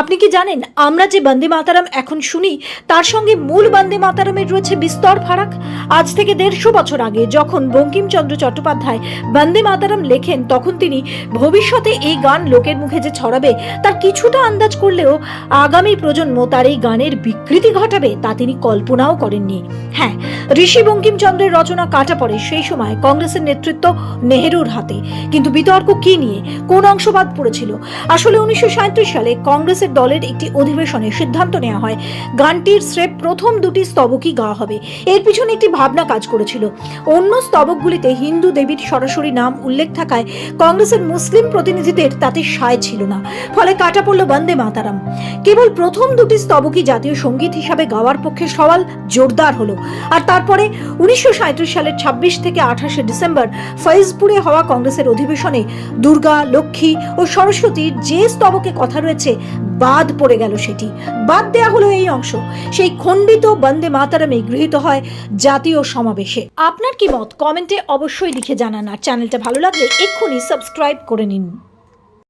আপনি কি জানেন, আমরা যে বন্দে মাতারাম এখন শুনি, তার সঙ্গে মূল বন্দে মাতারামের রয়েছে বিস্তর ফারাক। আজ থেকে দেড়শো বছর আগে যখন বঙ্কিমচন্দ্র চট্টোপাধ্যায় বন্দে মাতারাম লেখেন, তখন তিনি ভবিষ্যতে এই গান লোকের মুখে যে ছড়াবে, তার কিছুটা আন্দাজ করলেও আগামী প্রজন্ম তার এই গানের বিকৃতি ঘটাবে তা তিনি কল্পনাও করেননি। হ্যাঁ ঋষি বঙ্কিমচন্দ্রের রচনা কাটা পড়ে সেই সময় কংগ্রেসের নেতৃত্ব নেহেরুর হাতে। কিন্তু বিতর্ক কি নিয়ে? কোন অংশ বাদ পড়েছিল? আসলে উনিশশো সাঁইত্রিশ সালে কংগ্রেসের দলের একটি অধিবেশনে সিদ্ধান্ত নেওয়া হয়। গানটির স্রেফ প্রথম দুটি স্তবকই গাওয়া হবে। এর পিছনে একটি ভাবনা কাজ করেছিল। অন্য স্তবকগুলিতে হিন্দু দেবীর সরাসরি নাম উল্লেখ থাকায় কংগ্রেসের মুসলিম প্রতিনিধিদের তাতে সায় ছিল না। ফলে কাটা পড়ল বন্দে মাতারাম। কেবল প্রথম দুটি স্তবকই জাতীয় সংগীত হিসাবে গাওয়ার পক্ষে সওয়াল জোরদার হলো। আর তারপরে উনিশশো সালের ছাব্বিশ থেকে আঠাশে ডিসেম্বর ফৈজপুরে হওয়া কংগ্রেসের অধিবেশনে দুর্গা, লক্ষ্মী ও সরস্বতীর যে স্তবকে কথা রয়েছে বাদ পড়ে গেল সেটি। বাদ দেয়া হলো এই অংশ। সেই খণ্ডিত বন্দে মাতারামে গৃহীত হয় জাতীয় সমাবেশে। আপনার কি মত? কমেন্টে অবশ্যই লিখে জানান আর চ্যানেলটা ভালো লাগলে এক্ষুনি সাবস্ক্রাইব করে নিন।